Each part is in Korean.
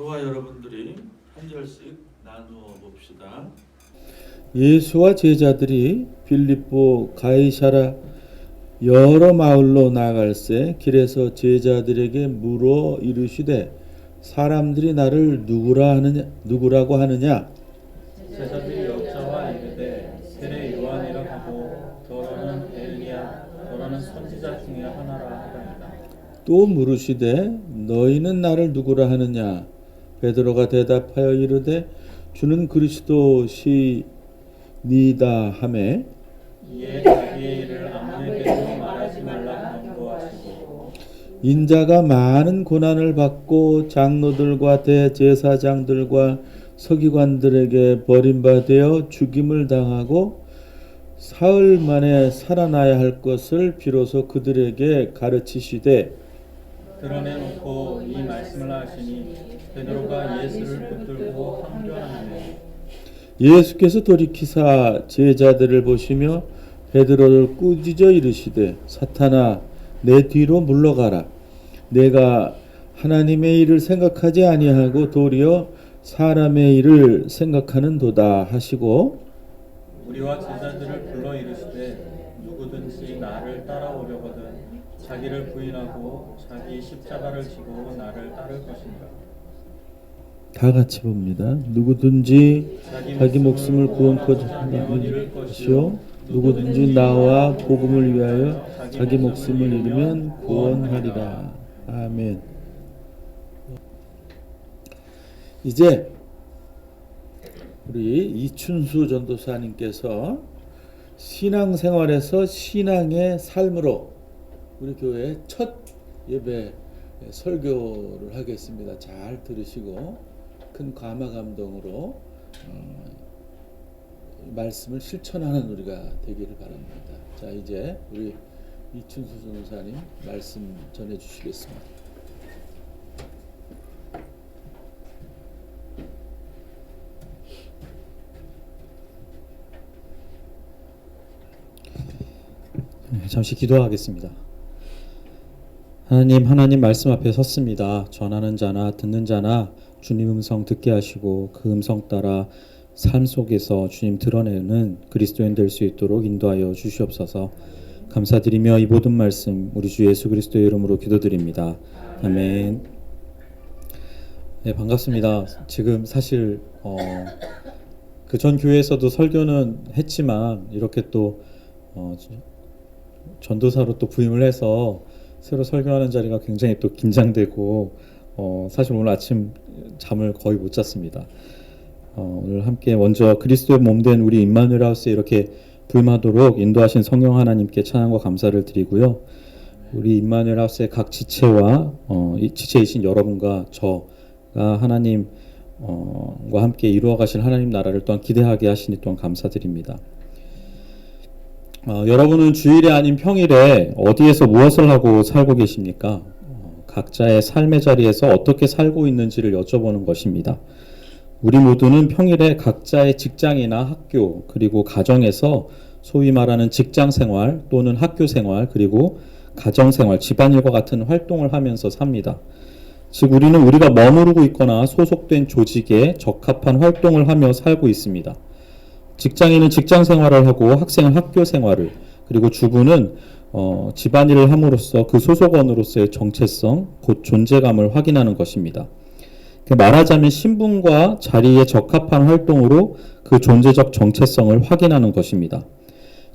저와 여러분들이 한 절씩 나누어 봅시다. 예수와 제자들이 빌립보 가이사라 여러 마을로 나갈새 길에서 제자들에게 물어 이르시되 사람들이 나를 누구라 하느냐 누구라고 하느냐? 제자들이 여자와 이르되 세례 요한이라 하고 더러는 엘리야 더러는 선지자 중에 하나라 하더니라. 또 물으시되 너희는 나를 누구라 하느냐 베드로가 대답하여 이르되 주는 그리스도시니다 하매 이에 인자가 많은 고난을 받고 장로들과 대제사장들과 서기관들에게 버림받아 죽임을 당하고 사흘 만에 살아나야 할 것을 비로소 그들에게 가르치시되 드러내놓고 이 말씀을 하시니 베드로가 예수를 붙들고 항변하며 예수께서 돌이키사 제자들을 보시며 베드로를 꾸짖어 이르시되 사탄아 내 뒤로 물러가라. 내가 하나님의 일을 생각하지 아니하고 도리어 사람의 일을 생각하는도다 하시고 우리와 제자들을 불러 이르시되 누구든지 나를 따라오려거든 자기를 부인하고 자기 십자가를 지고 나를 따를 것인가 다 같이 봅니다. 누구든지 자기 목숨을 구원코자 하는 잃을 것이요 누구든지 나와 복음을 위하여 자기 목숨을 잃으면 구원하리라. 아멘. 이제 우리 이춘수 전도사님께서 신앙생활에서 신앙의 삶으로 우리 교회 첫 예배 설교를 하겠습니다. 잘 들으시고 큰 감화 감동으로 어, 말씀을 실천하는 우리가 되기를 바랍니다. 자 이제 우리 이춘수 전도사님 말씀 전해 주시겠습니다. 네, 잠시 기도하겠습니다. 하나님, 하나님 말씀 앞에 섰습니다. 전하는 자나 듣는 자나 주님 음성 듣게 하시고 그 음성 따라 삶 속에서 주님 드러내는 그리스도인 될 수 있도록 인도하여 주시옵소서. 감사드리며 이 모든 말씀 우리 주 예수 그리스도의 이름으로 기도드립니다. 아멘. 네, 반갑습니다. 지금 사실 어, 그 전 교회에서도 설교는 했지만 이렇게 또 어, 전도사로 또 부임을 해서 새로 설교하는 자리가 굉장히 또 긴장되고 어, 사실 오늘 아침 잠을 거의 못 잤습니다. 어, 오늘 함께 먼저 그리스도의 몸된 우리 임마누엘 하우스에 이렇게 부임하도록 인도하신 성령 하나님께 찬양과 감사를 드리고요. 우리 임마누엘 하우스의 각 지체와 어, 이 지체이신 여러분과 저가 하나님 어, 과 함께 이루어 가실 하나님 나라를 또한 기대하게 하시니 또한 감사드립니다. 어, 여러분은 주일이 아닌 평일에 어디에서 무엇을 하고 살고 계십니까? 어, 각자의 삶의 자리에서 어떻게 살고 있는지를 여쭤보는 것입니다. 우리 모두는 평일에 각자의 직장이나 학교 그리고 가정에서 소위 말하는 직장 생활 또는 학교 생활 그리고 가정 생활, 집안일과 같은 활동을 하면서 삽니다. 즉 우리는 우리가 머무르고 있거나 소속된 조직에 적합한 활동을 하며 살고 있습니다. 직장인은 직장 생활을 하고 학생은 학교 생활을 그리고 주부는 어, 집안일을 함으로써 그 소속원으로서의 정체성 곧 존재감을 확인하는 것입니다. 그 말하자면 신분과 자리에 적합한 활동으로 그 존재적 정체성을 확인하는 것입니다.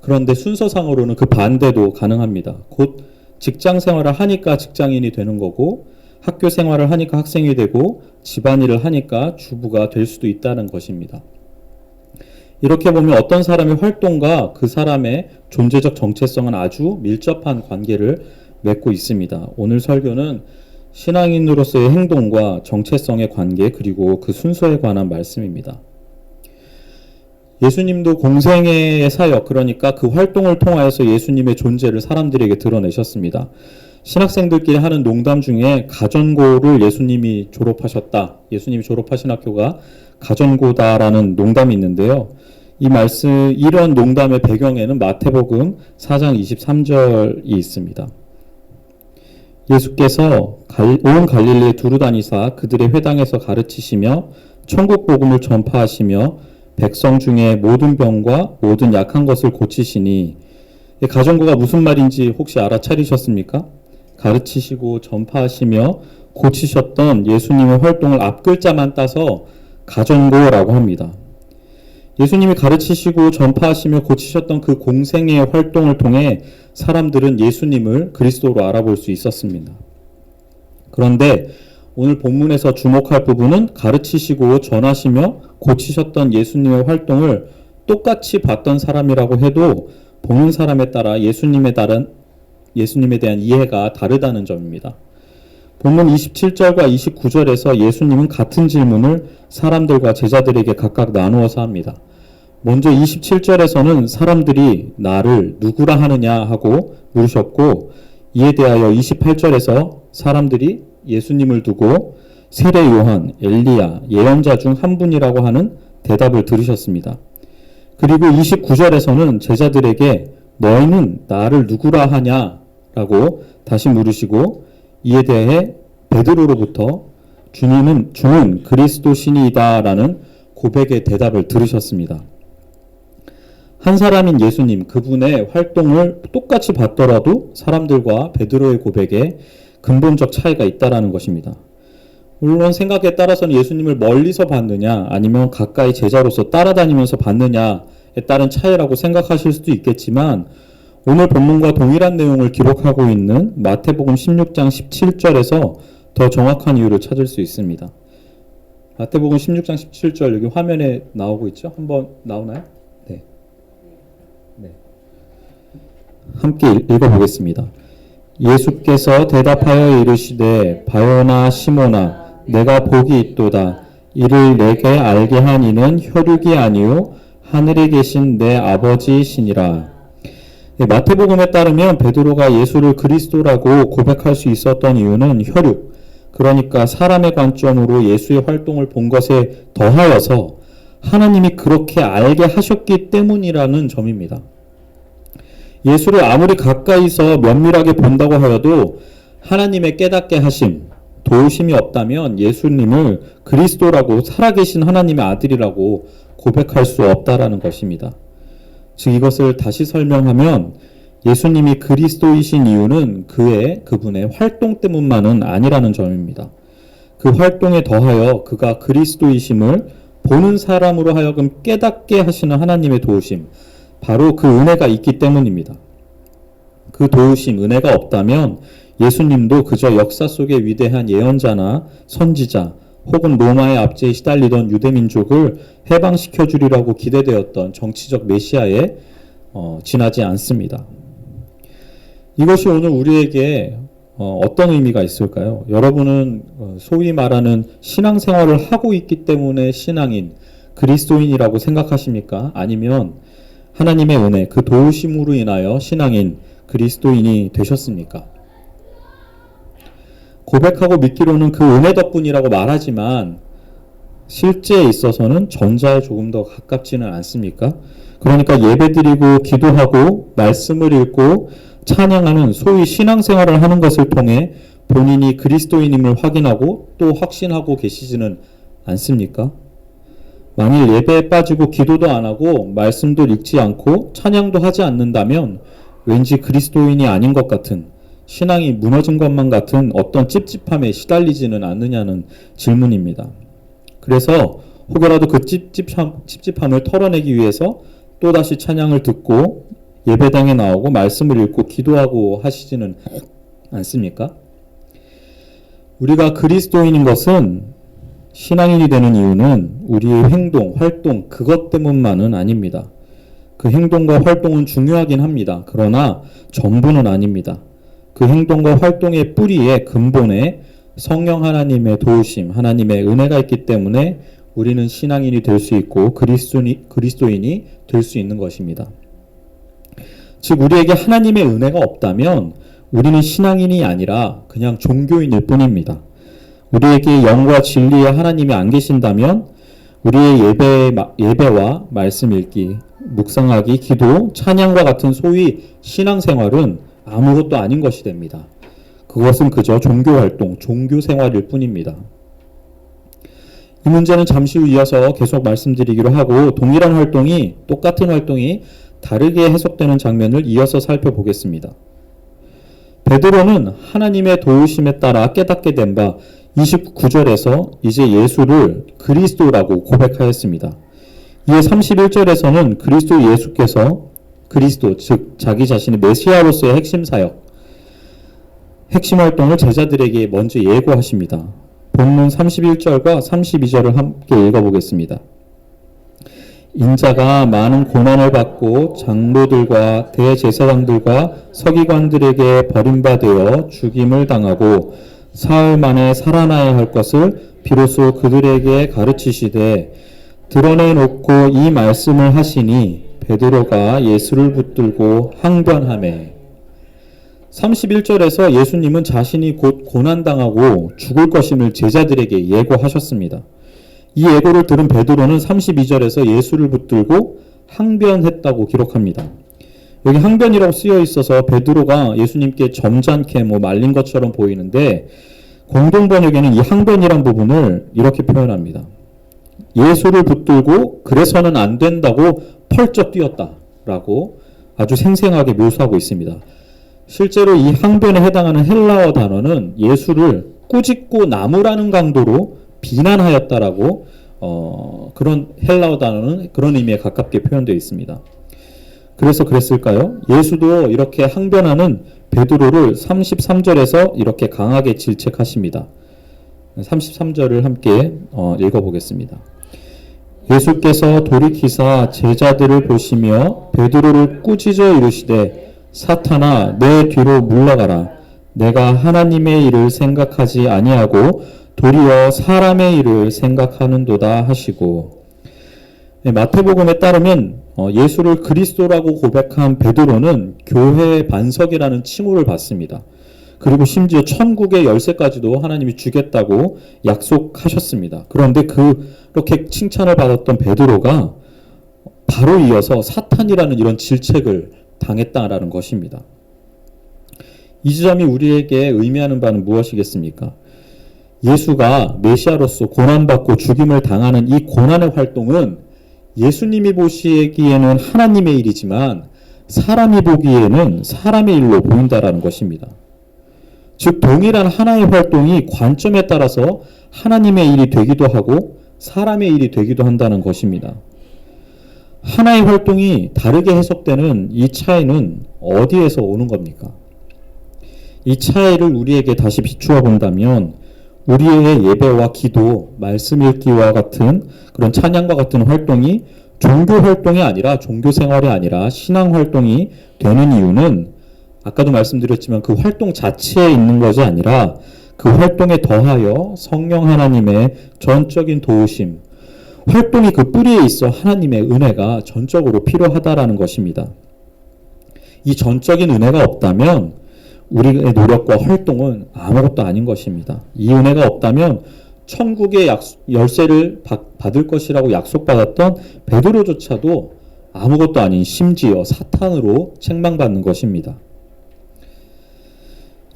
그런데 순서상으로는 그 반대도 가능합니다. 곧 직장 생활을 하니까 직장인이 되는 거고 학교 생활을 하니까 학생이 되고 집안일을 하니까 주부가 될 수도 있다는 것입니다. 이렇게 보면 어떤 사람의 활동과 그 사람의 존재적 정체성은 아주 밀접한 관계를 맺고 있습니다. 오늘 설교는 신앙인으로서의 행동과 정체성의 관계 그리고 그 순서에 관한 말씀입니다. 예수님도 공생애의 사역 그러니까 그 활동을 통하여서 예수님의 존재를 사람들에게 드러내셨습니다. 신학생들끼리 하는 농담 중에 가전고를 예수님이 졸업하셨다. 예수님이 졸업하신 학교가 가전고다라는 농담이 있는데요. 이 말씀 이런 농담의 배경에는 마태복음 4장 23절이 있습니다. 예수께서 갈- 온 갈릴리에 두루 다니사 그들의 회당에서 가르치시며 천국 복음을 전파하시며 백성 중에 모든 병과 모든 약한 것을 고치시니 이 가정고가 무슨 말인지 혹시 알아차리셨습니까? 가르치시고 전파하시며 고치셨던 예수님의 활동을 앞글자만 따서 가정고라고 합니다. 예수님이 가르치시고 전파하시며 고치셨던 그 공생의 활동을 통해 사람들은 예수님을 그리스도로 알아볼 수 있었습니다. 그런데 오늘 본문에서 주목할 부분은 가르치시고 전하시며 고치셨던 예수님의 활동을 똑같이 봤던 사람이라고 해도 보는 사람에 따라 예수님에 따른 예수님에 대한 이해가 다르다는 점입니다. 본문 27절과 29절에서 예수님은 같은 질문을 사람들과 제자들에게 각각 나누어서 합니다. 먼저 27절에서는 사람들이 나를 누구라 하느냐 하고 물으셨고 이에 대하여 28절에서 사람들이 예수님을 두고 세례 요한, 엘리야, 예언자 중 한 분이라고 하는 대답을 들으셨습니다. 그리고 29절에서는 제자들에게 너희는 나를 누구라 하냐라고 다시 물으시고 이에 대해 베드로로부터 주님은 주는 그리스도 신이다라는 고백의 대답을 들으셨습니다. 한 사람인 예수님 그분의 활동을 똑같이 봤더라도 사람들과 베드로의 고백에 근본적 차이가 있다라는 것입니다. 물론 생각에 따라서는 예수님을 멀리서 봤느냐 아니면 가까이 제자로서 따라다니면서 봤느냐에 따른 차이라고 생각하실 수도 있겠지만 오늘 본문과 동일한 내용을 기록하고 있는 마태복음 16장 17절에서 더 정확한 이유를 찾을 수 있습니다. 마태복음 16장 17절 여기 화면에 나오고 있죠? 한번 나오나요? 네. 네. 함께 읽- 읽어보겠습니다. 예수께서 대답하여 이르시되 바요나 시모나 내가 복이 있도다 이를 내게 알게 한 이는 혈육이 아니요 하늘에 계신 내 아버지이시니라. 예, 마태복음에 따르면 베드로가 예수를 그리스도라고 고백할 수 있었던 이유는 혈육, 그러니까 사람의 관점으로 예수의 활동을 본 것에 더하여서 하나님이 그렇게 알게 하셨기 때문이라는 점입니다. 예수를 아무리 가까이서 면밀하게 본다고 하여도 하나님의 깨닫게 하심, 도우심이 없다면 예수님을 그리스도라고 살아계신 하나님의 아들이라고 고백할 수 없다라는 것입니다. 즉 이것을 다시 설명하면 예수님이 그리스도이신 이유는 그의 그분의 활동 때문만은 아니라는 점입니다. 그 활동에 더하여 그가 그리스도이심을 보는 사람으로 하여금 깨닫게 하시는 하나님의 도우심, 바로 그 은혜가 있기 때문입니다. 그 도우심, 은혜가 없다면 예수님도 그저 역사 속의 위대한 예언자나 선지자 혹은 로마의 압제에 시달리던 유대민족을 해방시켜 주리라고 기대되었던 정치적 메시아에 어, 지나지 않습니다. 이것이 오늘 우리에게 어, 어떤 의미가 있을까요? 여러분은 어, 소위 말하는 신앙생활을 하고 있기 때문에 신앙인, 그리스도인이라고 생각하십니까? 아니면 하나님의 은혜, 그 도우심으로 인하여 신앙인, 그리스도인이 되셨습니까? 고백하고 믿기로는 그 은혜 덕분이라고 말하지만 실제에 있어서는 전자에 조금 더 가깝지는 않습니까? 그러니까 예배드리고 기도하고 말씀을 읽고 찬양하는 소위 신앙생활을 하는 것을 통해 본인이 그리스도인임을 확인하고 또 확신하고 계시지는 않습니까? 만일 예배에 빠지고 기도도 안 하고 말씀도 읽지 않고 찬양도 하지 않는다면 왠지 그리스도인이 아닌 것 같은 신앙이 무너진 것만 같은 어떤 찝찝함에 시달리지는 않느냐는 질문입니다. 그래서 혹여라도 그 찝찝함, 찝찝함을 털어내기 위해서 또다시 찬양을 듣고 예배당에 나오고 말씀을 읽고 기도하고 하시지는 않습니까? 우리가 그리스도인인 것은 신앙인이 되는 이유는 우리의 행동, 활동, 그것 때문만은 아닙니다. 그 행동과 활동은 중요하긴 합니다. 그러나 전부는 아닙니다. 그 행동과 활동의 뿌리에 근본에 성령 하나님의 도우심, 하나님의 은혜가 있기 때문에 우리는 신앙인이 될 수 있고 그리스도인이, 그리스도인이 될 수 있는 것입니다. 즉 우리에게 하나님의 은혜가 없다면 우리는 신앙인이 아니라 그냥 종교인일 뿐입니다. 우리에게 영과 진리의 하나님이 안 계신다면 우리의 예배, 예배와 말씀 읽기, 묵상하기, 기도, 찬양과 같은 소위 신앙생활은 아무것도 아닌 것이 됩니다. 그것은 그저 종교 활동, 종교 생활일 뿐입니다. 이 문제는 잠시 후 이어서 계속 말씀드리기로 하고 동일한 활동이 똑같은 활동이 다르게 해석되는 장면을 이어서 살펴보겠습니다. 베드로는 하나님의 도우심에 따라 깨닫게 된 바 29절에서 이제 예수를 그리스도라고 고백하였습니다. 이에 31절에서는 그리스도 예수께서 그리스도 즉 자기 자신의 메시아로서의 핵심 사역 핵심 활동을 제자들에게 먼저 예고하십니다. 본문 31절과 32절을 함께 읽어보겠습니다. 인자가 많은 고난을 받고 장로들과 대제사장들과 서기관들에게 버림받아 죽임을 당하고 사흘 만에 살아나야 할 것을 비로소 그들에게 가르치시되 드러내놓고 이 말씀을 하시니 베드로가 예수를 붙들고 항변하매 31절에서 예수님은 자신이 곧 고난당하고 죽을 것임을 제자들에게 예고하셨습니다. 이 예고를 들은 베드로는 32절에서 예수를 붙들고 항변했다고 기록합니다. 여기 항변이라고 쓰여 있어서 베드로가 예수님께 점잖게 뭐 말린 것처럼 보이는데 공동 번역에는 이 항변이란 부분을 이렇게 표현합니다. 예수를 붙들고 그래서는 안 된다고 펄쩍 뛰었다라고 아주 생생하게 묘사하고 있습니다. 실제로 이 항변에 해당하는 헬라어 단어는 예수를 꾸짖고 나무라는 강도로 비난하였다라고 어, 그런 헬라어 단어는 그런 의미에 가깝게 표현되어 있습니다. 그래서 그랬을까요? 예수도 이렇게 항변하는 베드로를 33절에서 이렇게 강하게 질책하십니다. 33절을 함께 어, 읽어보겠습니다. 예수께서 돌이키사 제자들을 보시며 베드로를 꾸짖어 이르시되 사탄아 내 뒤로 물러가라 내가 하나님의 일을 생각하지 아니하고 도리어 사람의 일을 생각하는도다 하시고 네, 마태복음에 따르면 어, 예수를 그리스도라고 고백한 베드로는 교회의 반석이라는 칭호를 받습니다. 그리고 심지어 천국의 열쇠까지도 하나님이 주겠다고 약속하셨습니다. 그런데 그렇게 칭찬을 받았던 베드로가 바로 이어서 사탄이라는 이런 질책을 당했다라는 것입니다. 이 지점이 우리에게 의미하는 바는 무엇이겠습니까? 예수가 메시아로서 고난받고 죽임을 당하는 이 고난의 활동은 예수님이 보시기에는 하나님의 일이지만 사람이 보기에는 사람의 일로 보인다라는 것입니다. 즉 동일한 하나의 활동이 관점에 따라서 하나님의 일이 되기도 하고 사람의 일이 되기도 한다는 것입니다. 하나의 활동이 다르게 해석되는 이 차이는 어디에서 오는 겁니까? 이 차이를 우리에게 다시 비추어 본다면 우리의 예배와 기도, 말씀 읽기와 같은 그런 찬양과 같은 활동이 종교 활동이 아니라 종교 생활이 아니라 신앙 활동이 되는 이유는 아까도 말씀드렸지만 그 활동 자체에 있는 것이 아니라 그 활동에 더하여 성령 하나님의 전적인 도우심, 활동이 그 뿌리에 있어 하나님의 은혜가 전적으로 필요하다라는 것입니다. 이 전적인 은혜가 없다면 우리의 노력과 활동은 아무것도 아닌 것입니다. 이 은혜가 없다면 천국의 약속, 열쇠를 받을 것이라고 약속받았던 베드로조차도 아무것도 아닌 심지어 사탄으로 책망받는 것입니다.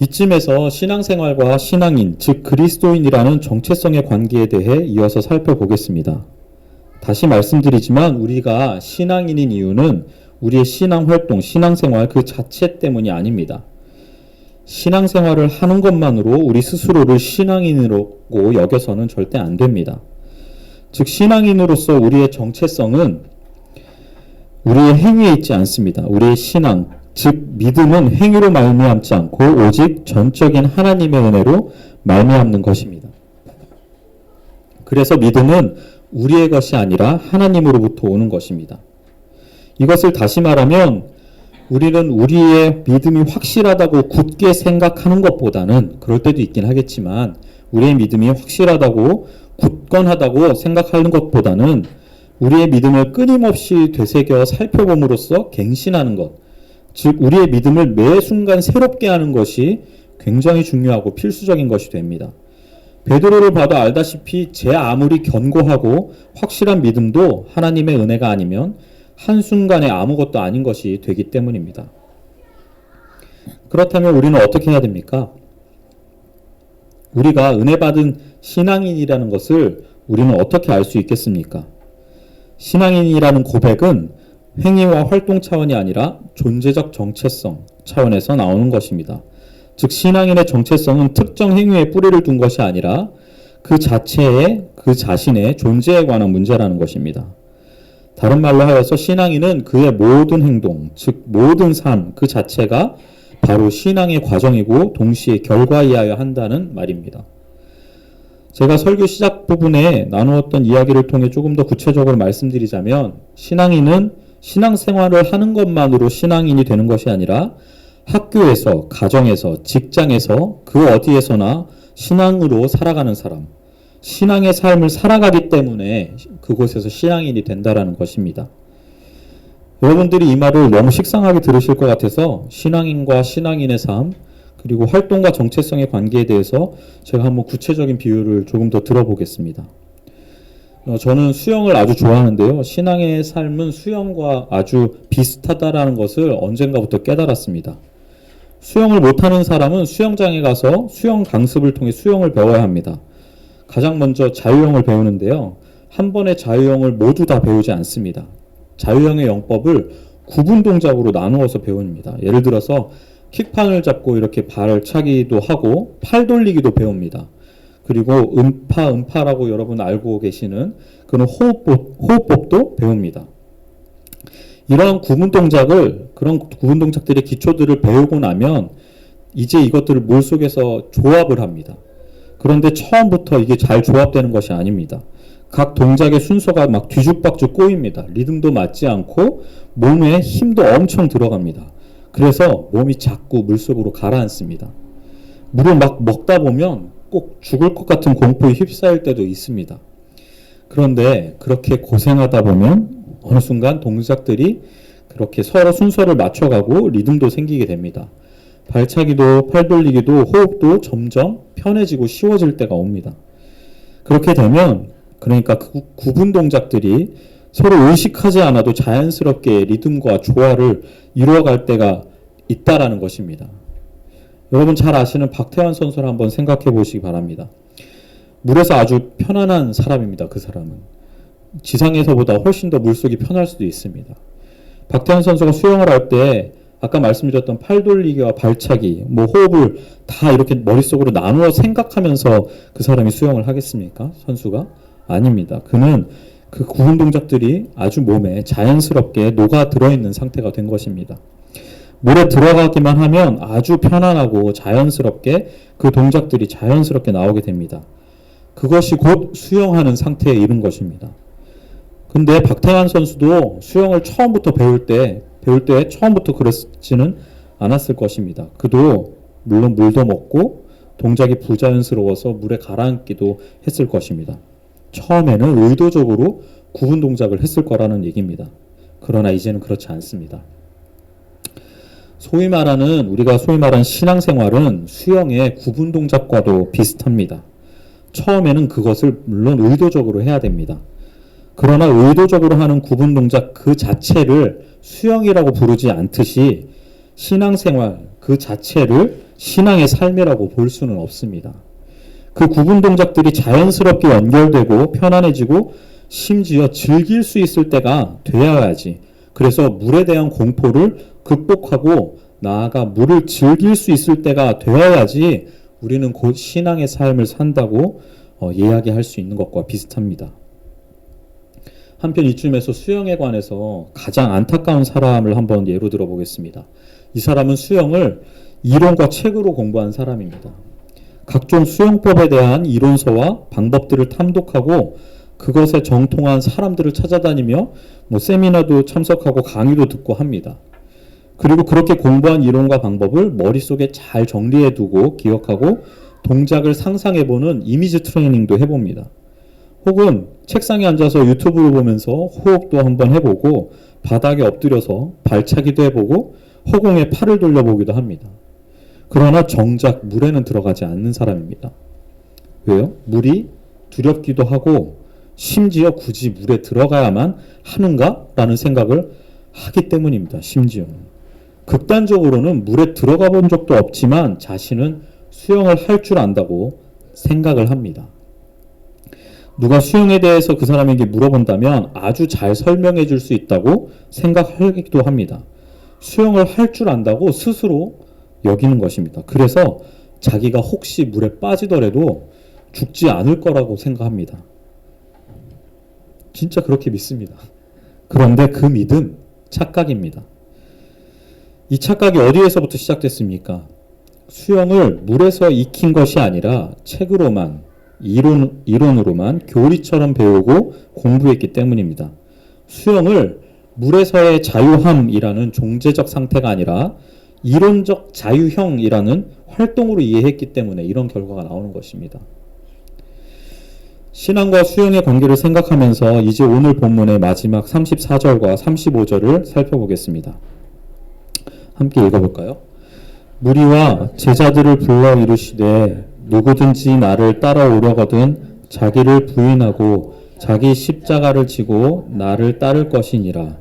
이쯤에서 신앙생활과 신앙인, 즉 그리스도인이라는 정체성의 관계에 대해 이어서 살펴보겠습니다. 다시 말씀드리지만 우리가 신앙인인 이유는 우리의 신앙 활동, 신앙생활 그 자체 때문이 아닙니다. 신앙생활을 하는 것만으로 우리 스스로를 신앙인으로 여겨서는 절대 안 됩니다. 즉 신앙인으로서 우리의 정체성은 우리의 행위에 있지 않습니다. 우리의 신앙, 즉 믿음은 행위로 말미암지 않고 오직 전적인 하나님의 은혜로 말미암는 것입니다. 그래서 믿음은 우리의 것이 아니라 하나님으로부터 오는 것입니다. 이것을 다시 말하면 우리는 우리의 믿음이 확실하다고 굳게 생각하는 것보다는 그럴 때도 있긴 하겠지만 우리의 믿음이 확실하다고 굳건하다고 생각하는 것보다는 우리의 믿음을 끊임없이 되새겨 살펴봄으로써 갱신하는 것, 즉 우리의 믿음을 매 순간 새롭게 하는 것이 굉장히 중요하고 필수적인 것이 됩니다. 베드로를 봐도 알다시피 제 아무리 견고하고 확실한 믿음도 하나님의 은혜가 아니면 한순간에 아무것도 아닌 것이 되기 때문입니다. 그렇다면 우리는 어떻게 해야 됩니까? 우리가 은혜 받은 신앙인이라는 것을 우리는 어떻게 알 수 있겠습니까? 신앙인이라는 고백은 행위와 활동 차원이 아니라 존재적 정체성 차원에서 나오는 것입니다. 즉, 신앙인의 정체성은 특정 행위에 뿌리를 둔 것이 아니라 그 자체의 그 자신의 존재에 관한 문제라는 것입니다. 다른 말로 하여서 신앙인은 그의 모든 행동, 즉 모든 삶 그 자체가 바로 신앙의 과정이고 동시에 결과이어야 한다는 말입니다. 제가 설교 시작 부분에 나누었던 이야기를 통해 조금 더 구체적으로 말씀드리자면 신앙인은 신앙생활을 하는 것만으로 신앙인이 되는 것이 아니라 학교에서, 가정에서, 직장에서 그 어디에서나 신앙으로 살아가는 사람, 신앙의 삶을 살아가기 때문에 그곳에서 신앙인이 된다라는 것입니다. 여러분들이 이 말을 너무 식상하게 들으실 것 같아서 신앙인과 신앙인의 삶, 그리고 활동과 정체성의 관계에 대해서 제가 한번 구체적인 비유를 조금 더 들어보겠습니다. 어, 저는 수영을 아주 좋아하는데요. 신앙의 삶은 수영과 아주 비슷하다라는 것을 언젠가부터 깨달았습니다. 수영을 못하는 사람은 수영장에 가서 수영 강습을 통해 수영을 배워야 합니다. 가장 먼저 자유형을 배우는데요. 한 번에 자유형을 모두 다 배우지 않습니다. 자유형의 영법을 구분 동작으로 나누어서 배웁니다. 예를 들어서 킥판을 잡고 이렇게 발을 차기도 하고 팔 돌리기도 배웁니다. 그리고 음파 음파라고 여러분 알고 계시는 그런 호흡법, 호흡법 도 배웁니다. 이러한 구분 동작을 그런 구분 동작들의 기초들을 배우고 나면 이제 이것들을 물속에서 조합을 합니다. 그런데 처음부터 이게 잘 조합되는 것이 아닙니다. 각 동작의 순서가 막 뒤죽박죽 꼬입니다. 리듬도 맞지 않고 몸에 힘도 엄청 들어갑니다. 그래서 몸이 자꾸 물속으로 가라앉습니다. 물을 막 먹다 보면 꼭 죽을 것 같은 공포에 휩싸일 때도 있습니다. 그런데 그렇게 고생하다 보면 어느 순간 동작들이 그렇게 서로 순서를 맞춰가고 리듬도 생기게 됩니다. 발차기도 팔 돌리기도 호흡도 점점 편해지고 쉬워질 때가 옵니다. 그렇게 되면 그러니까 그 구분 동작들이 서로 의식하지 않아도 자연스럽게 리듬과 조화를 이루어갈 때가 있다라는 것입니다. 여러분 잘 아시는 박태환 선수를 한번 생각해 보시기 바랍니다. 물에서 아주 편안한 사람입니다. 그 사람은 지상에서보다 훨씬 더 물속이 편할 수도 있습니다. 박태환 선수가 수영을 할 때 아까 말씀드렸던 팔 돌리기와 발차기, 뭐 호흡을 다 이렇게 머릿속으로 나누어 생각하면서 그 사람이 수영을 하겠습니까? 선수가? 아닙니다. 그는 그 구분 동작들이 아주 몸에 자연스럽게 녹아 들어 있는 상태가 된 것입니다. 물에 들어가기만 하면 아주 편안하고 자연스럽게 그 동작들이 자연스럽게 나오게 됩니다. 그것이 곧 수영하는 상태에 이른 것입니다. 근데 박태환 선수도 수영을 처음부터 배울 때, 배울 때 처음부터 그랬지는 않았을 것입니다. 그도 물론 물도 먹고 동작이 부자연스러워서 물에 가라앉기도 했을 것입니다. 처음에는 의도적으로 구분 동작을 했을 거라는 얘기입니다. 그러나 이제는 그렇지 않습니다. 소위 말하는 우리가 소위 말하는 신앙생활은 수영의 구분 동작과도 비슷합니다. 처음에는 그것을 물론 의도적으로 해야 됩니다. 그러나 의도적으로 하는 구분 동작 그 자체를 수영이라고 부르지 않듯이 신앙생활 그 자체를 신앙의 삶이라고 볼 수는 없습니다. 그 구분 동작들이 자연스럽게 연결되고 편안해지고 심지어 즐길 수 있을 때가 되어야지. 그래서 물에 대한 공포를 극복하고 나아가 물을 즐길 수 있을 때가 되어야지 우리는 곧 신앙의 삶을 산다고 어, 이야기할 수 있는 것과 비슷합니다. 한편 이쯤에서 수영에 관해서 가장 안타까운 사람을 한번 예로 들어보겠습니다. 이 사람은 수영을 이론과 책으로 공부한 사람입니다. 각종 수영법에 대한 이론서와 방법들을 탐독하고 그것에 정통한 사람들을 찾아다니며 뭐 세미나도 참석하고 강의도 듣고 합니다. 그리고 그렇게 공부한 이론과 방법을 머릿속에 잘 정리해 두고 기억하고 동작을 상상해 보는 이미지 트레이닝도 해봅니다. 혹은 책상에 앉아서 유튜브를 보면서 호흡도 한번 해보고 바닥에 엎드려서 발차기도 해보고 허공에 팔을 돌려보기도 합니다. 그러나 정작 물에는 들어가지 않는 사람입니다. 왜요? 물이 두렵기도 하고 심지어 굳이 물에 들어가야만 하는가? 라는 생각을 하기 때문입니다. 심지어는. 극단적으로는 물에 들어가 본 적도 없지만 자신은 수영을 할 줄 안다고 생각을 합니다. 누가 수영에 대해서 그 사람에게 물어본다면 아주 잘 설명해 줄 수 있다고 생각하기도 합니다. 수영을 할 줄 안다고 스스로 여기는 것입니다. 그래서 자기가 혹시 물에 빠지더라도 죽지 않을 거라고 생각합니다. 진짜 그렇게 믿습니다. 그런데 그 믿음 착각입니다. 이 착각이 어디에서부터 시작됐습니까? 수영을 물에서 익힌 것이 아니라 책으로만 이론, 이론으로만 교리처럼 배우고 공부했기 때문입니다. 수영을 물에서의 자유함이라는 종제적 상태가 아니라 이론적 자유형이라는 활동으로 이해했기 때문에 이런 결과가 나오는 것입니다. 신앙과 수영의 관계를 생각하면서 이제 오늘 본문의 마지막 34절과 35절을 살펴보겠습니다. 함께 읽어볼까요? 무리와 제자들을 불러 이르시되 누구든지 나를 따라오려거든 자기를 부인하고 자기 십자가를 지고 나를 따를 것이니라.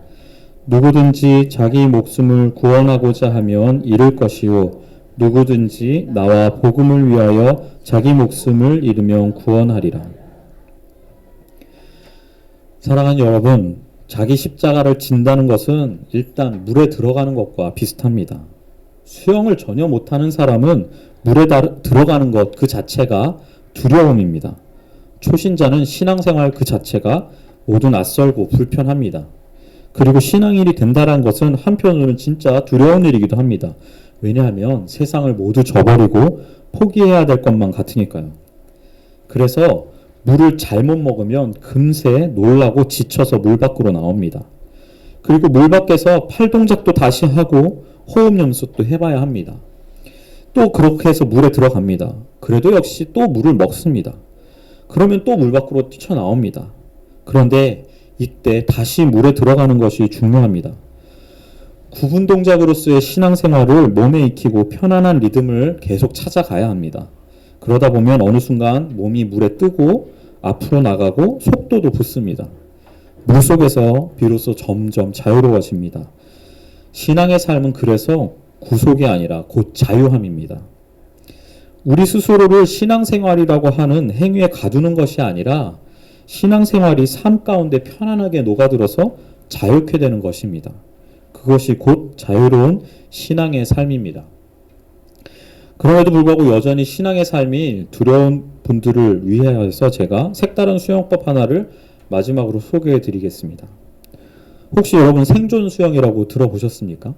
누구든지 자기 목숨을 구원하고자 하면 잃을 것이요 누구든지 나와 복음을 위하여 자기 목숨을 잃으면 구원하리라. 사랑하는 여러분, 자기 십자가를 진다는 것은 일단 물에 들어가는 것과 비슷합니다. 수영을 전혀 못하는 사람은 물에 다- 들어가는 것 그 자체가 두려움입니다. 초신자는 신앙생활 그 자체가 모두 낯설고 불편합니다. 그리고 신앙인이 된다는 것은 한편으로는 진짜 두려운 일이기도 합니다. 왜냐하면 세상을 모두 저버리고 포기해야 될 것만 같으니까요. 그래서 물을 잘못 먹으면 금세 놀라고 지쳐서 물 밖으로 나옵니다. 그리고 물 밖에서 팔 동작도 다시 하고 호흡 연습도 해봐야 합니다. 또 그렇게 해서 물에 들어갑니다. 그래도 역시 또 물을 먹습니다. 그러면 또 물 밖으로 뛰쳐나옵니다. 그런데 이때 다시 물에 들어가는 것이 중요합니다. 구분 동작으로서의 신앙생활을 몸에 익히고 편안한 리듬을 계속 찾아가야 합니다. 그러다 보면 어느 순간 몸이 물에 뜨고 앞으로 나가고 속도도 붙습니다. 물 속에서 비로소 점점 자유로워집니다. 신앙의 삶은 그래서 구속이 아니라 곧 자유함입니다. 우리 스스로를 신앙생활이라고 하는 행위에 가두는 것이 아니라 신앙생활이 삶 가운데 편안하게 녹아들어서 자유케 되는 것입니다. 그것이 곧 자유로운 신앙의 삶입니다. 그럼에도 불구하고 여전히 신앙의 삶이 두려운 분들을 위하여서 제가 색다른 수영법 하나를 마지막으로 소개해 드리겠습니다. 혹시 여러분 생존 수영이라고 들어보셨습니까?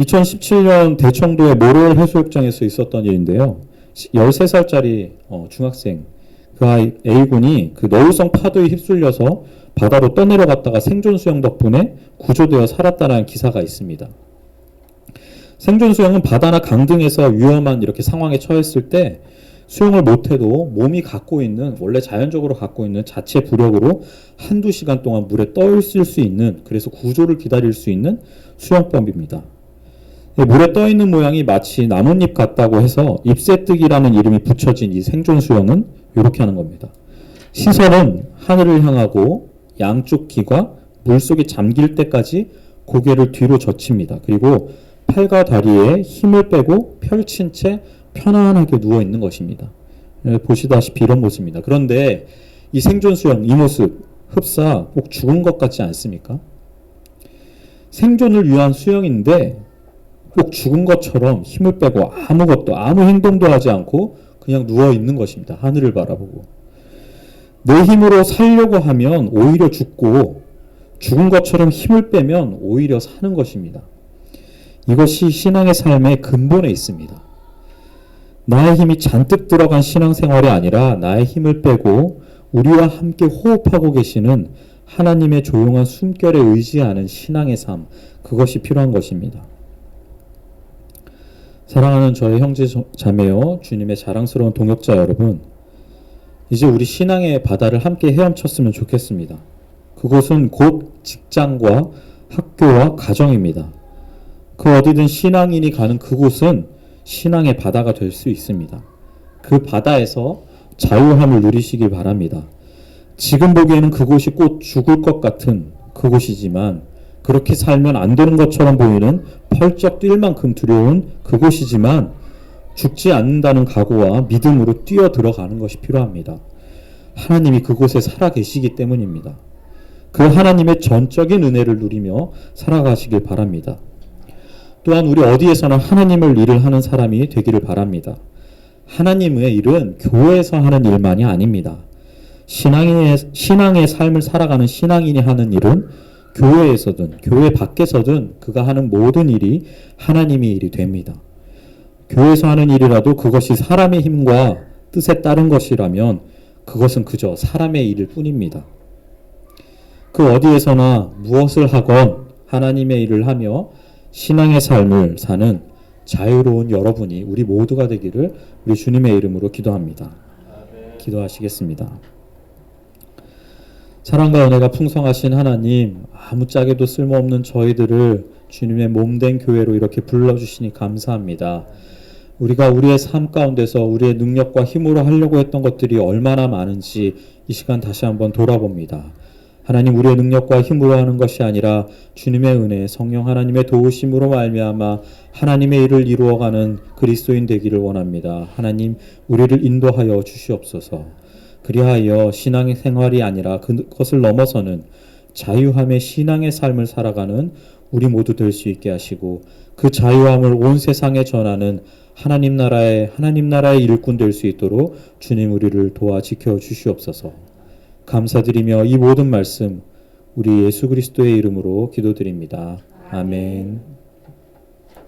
2017년 대청도의 모로엘 해수욕장에서 있었던 일인데요. 13살짜리 어, 중학생 그 아이 A군이 그 너울성 파도에 휩쓸려서 바다로 떠내려갔다가 생존 수영 덕분에 구조되어 살았다는 기사가 있습니다. 생존 수영은 바다나 강 등에서 위험한 이렇게 상황에 처했을 때 수영을 못해도 몸이 갖고 있는 원래 자연적으로 갖고 있는 자체 부력으로 한두 시간 동안 물에 떠 있을 수 있는 그래서 구조를 기다릴 수 있는 수영법입니다. 예, 물에 떠 있는 모양이 마치 나뭇잎 같다고 해서 잎새뜨기라는 이름이 붙여진 이 생존 수영은 이렇게 하는 겁니다. 시선은 하늘을 향하고 양쪽 귀가 물속에 잠길 때까지 고개를 뒤로 젖힙니다. 그리고 팔과 다리에 힘을 빼고 펼친 채 편안하게 누워 있는 것입니다. 예, 보시다시피 이런 모습입니다. 그런데 이 생존 수영 이 모습 흡사 꼭 죽은 것 같지 않습니까? 생존을 위한 수영인데 꼭 죽은 것처럼 힘을 빼고 아무것도 아무 행동도 하지 않고 그냥 누워 있는 것입니다. 하늘을 바라보고 내 힘으로 살려고 하면 오히려 죽고 죽은 것처럼 힘을 빼면 오히려 사는 것입니다. 이것이 신앙의 삶의 근본에 있습니다. 나의 힘이 잔뜩 들어간 신앙생활이 아니라 나의 힘을 빼고 우리와 함께 호흡하고 계시는 하나님의 조용한 숨결에 의지하는 신앙의 삶, 그것이 필요한 것입니다. 사랑하는 저의 형제 자매요, 주님의 자랑스러운 동역자 여러분, 이제 우리 신앙의 바다를 함께 헤엄쳤으면 좋겠습니다. 그곳은 곧 직장과 학교와 가정입니다. 그 어디든 신앙인이 가는 그곳은 신앙의 바다가 될 수 있습니다. 그 바다에서 자유함을 누리시길 바랍니다. 지금 보기에는 그곳이 곧 죽을 것 같은 그곳이지만 그렇게 살면 안 되는 것처럼 보이는 펄쩍 뛸 만큼 두려운 그곳이지만 죽지 않는다는 각오와 믿음으로 뛰어 들어가는 것이 필요합니다. 하나님이 그곳에 살아 계시기 때문입니다. 그 하나님의 전적인 은혜를 누리며 살아가시길 바랍니다. 또한 우리 어디에서나 하나님을 일을 하는 사람이 되기를 바랍니다. 하나님의 일은 교회에서 하는 일만이 아닙니다. 신앙의, 신앙의 삶을 살아가는 신앙인이 하는 일은 교회에서든 교회 밖에서든 그가 하는 모든 일이 하나님의 일이 됩니다. 교회에서 하는 일이라도 그것이 사람의 힘과 뜻에 따른 것이라면 그것은 그저 사람의 일일 뿐입니다. 그 어디에서나 무엇을 하건 하나님의 일을 하며 신앙의 삶을 사는 자유로운 여러분이 우리 모두가 되기를 우리 주님의 이름으로 기도합니다. 기도하시겠습니다. 사랑과 은혜가 풍성하신 하나님, 아무짝에도 쓸모없는 저희들을 주님의 몸된 교회로 이렇게 불러주시니 감사합니다. 우리가 우리의 삶 가운데서 우리의 능력과 힘으로 하려고 했던 것들이 얼마나 많은지 이 시간 다시 한번 돌아봅니다. 하나님 우리의 능력과 힘으로 하는 것이 아니라 주님의 은혜, 성령 하나님의 도우심으로 말미암아 하나님의 일을 이루어가는 그리스도인 되기를 원합니다. 하나님 우리를 인도하여 주시옵소서. 그리하여 신앙의 생활이 아니라 그것을 넘어서는 자유함의 신앙의 삶을 살아가는 우리 모두 될 수 있게 하시고 그 자유함을 온 세상에 전하는 하나님 나라의 하나님 나라의 일꾼 될 수 있도록 주님 우리를 도와 지켜 주시옵소서. 감사드리며 이 모든 말씀 우리 예수 그리스도의 이름으로 기도드립니다. 아멘.